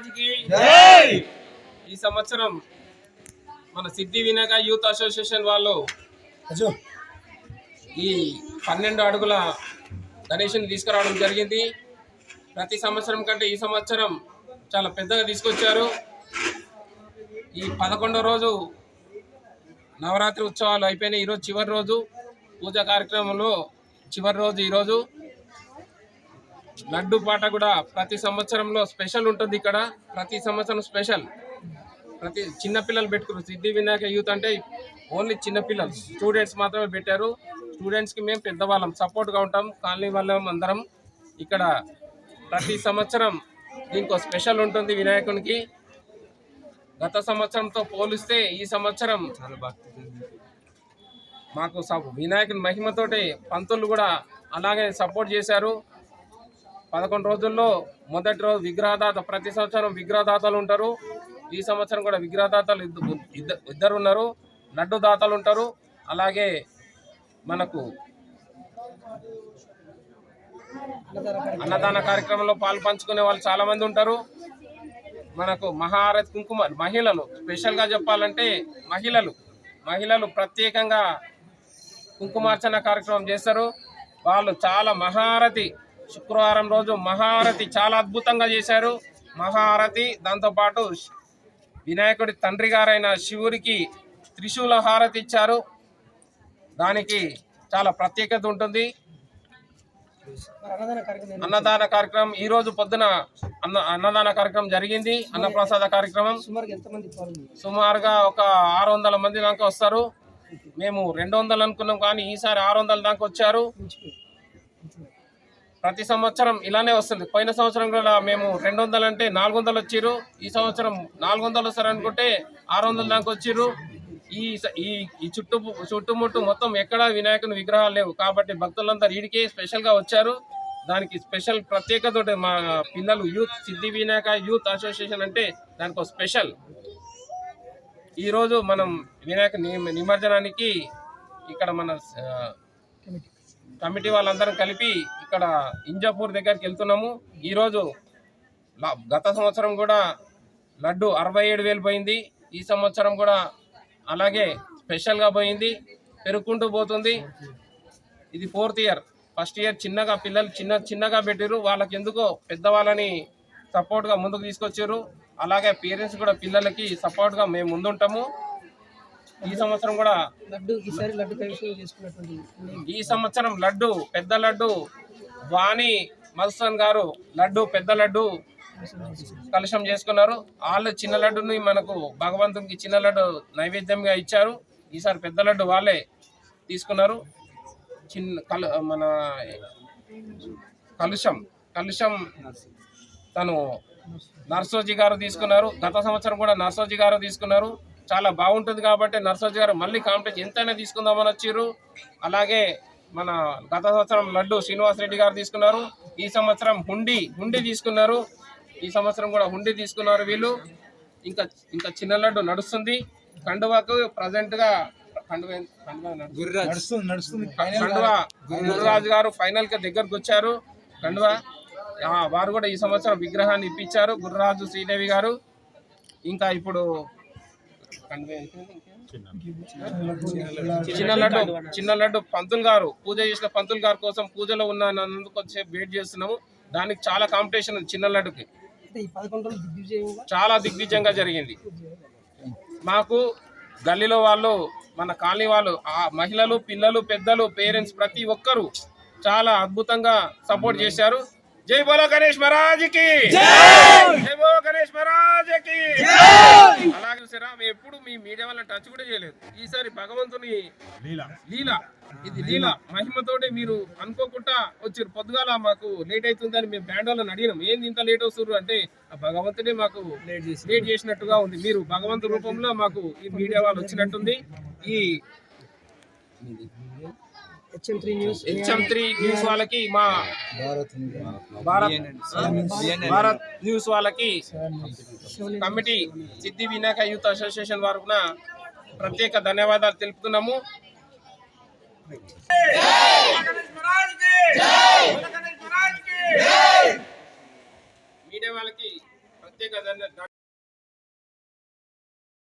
మహారాజ్కి ఈ సంవత్సరం మన సిద్ధి వినాయక యూత్ అసోసియేషన్ వాళ్ళు ఈ పన్నెండు అడుగుల గణేషుని తీసుకురావడం జరిగింది. ప్రతి సంవత్సరం కంటే ఈ సంవత్సరం చాలా పెద్దగా తీసుకొచ్చారు. ఈ పదకొండో రోజు నవరాత్రి ఉత్సవాలు అయిపోయినాయి. ఈరోజు చివరి రోజు పూజా కార్యక్రమంలో చివరి రోజు ఈరోజు. లడ్డు పాట కూడా ప్రతి సంవత్సరంలో స్పెషల్ ఉంటుంది ఇక్కడ. ప్రతి సంవత్సరం స్పెషల్. ప్రతి చిన్న పిల్లలు పెట్టుకున్నారు సిద్ధి వినాయక యూత్ అంటే ఓన్లీ చిన్న పిల్లలు. స్టూడెంట్స్ మాత్రమే పెట్టారు. స్టూడెంట్స్కి మేము పెద్దవాళ్ళం. సపోర్ట్గా ఉంటాం. కాలనీ వాళ్ళం అందరం. ఇక్కడ ప్రతి సంవత్సరం దీనికి స్పెషల్ ఉంటుంది వినాయకునికి. గత సంవత్సరంతో పోలిస్తే ఈ సంవత్సరం మాకు వినాయకుని మహిమతోటి పంతులు కూడా అలాగే సపోర్ట్ చేశారు. పదకొండు రోజుల్లో మొదటి రోజు విగ్రహదాత ప్రతి సంవత్సరం విగ్రహదాతలు ఉంటారు. ఈ సంవత్సరం కూడా విగ్రహదాతలు ఇద్దరు ఇద్దరు ఉన్నారు. లడ్డు దాతలు ఉంటారు. అలాగే మనకు అన్నదాన కార్యక్రమంలో పాలు పంచుకునే వాళ్ళు చాలామంది ఉంటారు. మనకు మహారథ్ కుంకుమ మహిళలు. స్పెషల్గా చెప్పాలంటే మహిళలు. మహిళలు ప్రత్యేకంగా కుంకుమార్చన కార్యక్రమం చేస్తారు. వాళ్ళు చాలా మహారథి. శుక్రవారం రోజు మహారతి చాలా అద్భుతంగా చేశారు. మహారతి దాంతోపాటు వినాయకుడి తండ్రి గారైన శివుడికి త్రిశూల హారతి ఇచ్చారు. దానికి చాలా ప్రత్యేకత ఉంటుంది. అన్నదాన కార్యక్రమం ఈ రోజు పొద్దున అన్న అన్నదాన కార్యక్రమం జరిగింది. అన్నప్రసాద కార్యక్రమం. సుమారుగా సుమారుగా ఒక ఆరు వందల మంది దాకా వస్తారు. మేము రెండు వందలు అనుకున్నాం కానీ ఈసారి ఆరు వందల దాకా వచ్చారు. ప్రతి సంవత్సరం ఇలానే వస్తుంది. పోయిన సంవత్సరం కూడా మేము రెండు వందలు అంటే నాలుగు వందలు వచ్చిర్రు. ఈ సంవత్సరం నాలుగు వందలు వస్తారు అనుకుంటే ఆరు వందల దాకా వచ్చిర్రు. ఈ ఈ చుట్టూ చుట్టుముట్టు మొత్తం ఎక్కడా వినాయకుని విగ్రహాలు లేవు. కాబట్టి భక్తులందరూ ఈడికే స్పెషల్గా వచ్చారు. దానికి స్పెషల్ ప్రత్యేకత మా పిల్లలు యూత్ సిద్ధి వినాయక యూత్ అసోసియేషన్ అంటే దానికి స్పెషల్. ఈరోజు మనం వినాయక నిమజ్జనానికి ఇక్కడ మన కమిటీ వాళ్ళందరం కలిపి ఇక్కడ ఇంజాపూర్ దగ్గరికి వెళ్తున్నాము. ఈరోజు గత సంవత్సరం కూడా లడ్డు అరవై ఏడు వేలు పోయింది. ఈ సంవత్సరం కూడా అలాగే స్పెషల్గా పోయింది. పెరుగుకుంటూ పోతుంది. ఇది ఫోర్త్ ఇయర్. ఫస్ట్ ఇయర్ చిన్నగా పిల్లలు చిన్న చిన్నగా పెట్టారు వాళ్ళకి ఎందుకో పెద్దవాళ్ళని సపోర్ట్గా ముందుకు తీసుకొచ్చారు అలాగే పేరెంట్స్ కూడా పిల్లలకి సపోర్ట్గా మేము ముందుంటాము. ఈ సంవత్సరం కూడా లడ్డు ఈసారి లడ్డు కైవసం చేసుకున్నటువంటి ఈ సంవత్సరం లడ్డు పెద్ద లడ్డు వాణి మధుసూదన్ గారు లడ్డు పెద్ద లడ్డు కలుషం చేసుకున్నారు. వాళ్ళు చిన్న లడ్డుని మనకు భగవంతునికి చిన్న లడ్డు నైవేద్యంగా ఇచ్చారు. ఈసారి పెద్ద లడ్డు వాళ్ళే తీసుకున్నారు. చిన్న కలు మన కలుషం కలుషం తను నర్సోజీ గారు తీసుకున్నారు. గత సంవత్సరం కూడా నర్సోజీ గారు తీసుకున్నారు. చాలా బాగుంటుంది కాబట్టి నర్సోజీ గారు మళ్ళీ కాంపిటీషన్ ఎంతైనా తీసుకుందామని వచ్చారు అలాగే మన గత సంవత్సరం లడ్డు శ్రీనివాస్ రెడ్డి గారు తీసుకున్నారు. ఈ సంవత్సరం హుండి హుండి తీసుకున్నారు. ఈ సంవత్సరం కూడా హుండి తీసుకున్నారు వీళ్ళు. ఇంకా ఇంకా చిన్న లడ్డు నడుస్తుంది. కండువాకు ప్రజెంట్గా కండువా గురురాజు. గారు ఫైనల్గా దగ్గరకు వచ్చారు. కండువా ఆ, వారు కూడా ఈ సంవత్సరం విగ్రహాన్ని ఇప్పించారు. గురురాజు శ్రీదేవి గారు. ఇంకా ఇప్పుడు? చిన్న లడ్డు చిన్న లడ్డు. పంతులు గారు పూజ చేసిన పంతులు గారి కోసం పూజలో ఉన్న నందుకు వెయిట్ చేస్తున్నాము. దానికి చాలా కాంపిటీషన్ ఉంది చిన్న లడ్డుకి. చాలా దిగ్విజయంగా జరిగింది. మాకు గల్లీలో వాళ్ళు మన కాలనీ వాళ్ళు ఆ మహిళలు పిల్లలు పెద్దలు పేరెంట్స్ ప్రతి ఒక్కరూ చాలా అద్భుతంగా సపోర్ట్ చేశారు. జై బోలో గణేష్ మహారాజ్కి! జై బోలో గణేష్ మహారాజ్ అలాగే చూసారా మేము ఎప్పుడు మీ మీడియా వాళ్ళని టచ్ కూడా చేయలేదు భగవంతుని లీల. ఇది లీల. మహిమతోటి మీరు అనుకోకుండా వచ్చారు. పొద్దుగాల మాకు లేట్ అవుతుందని మేము బ్యాండ్ వాళ్ళని అడిగినాం. ఏంది ఇంత లేట్ వస్తున్నారు అంటే ఆ భగవంతుడే మాకు లేట్ చేసి లేట్ చేసినట్టుగా ఉంది. మీరు భగవంతు రూపంలో మాకు ఈ మీడియా వాళ్ళు వచ్చినట్టుంది. ఈ HM three news. HM three news వాళ్ళకి మా భారత్ భారత్ భారత్ న్యూస్ వాళ్ళకి committee Siddhi Vinayaka youth association వారున ప్రత్యేక ధన్యవాదాలు తెలుపుతున్నాము. మీడియా వాళ్ళకి ప్రత్యేక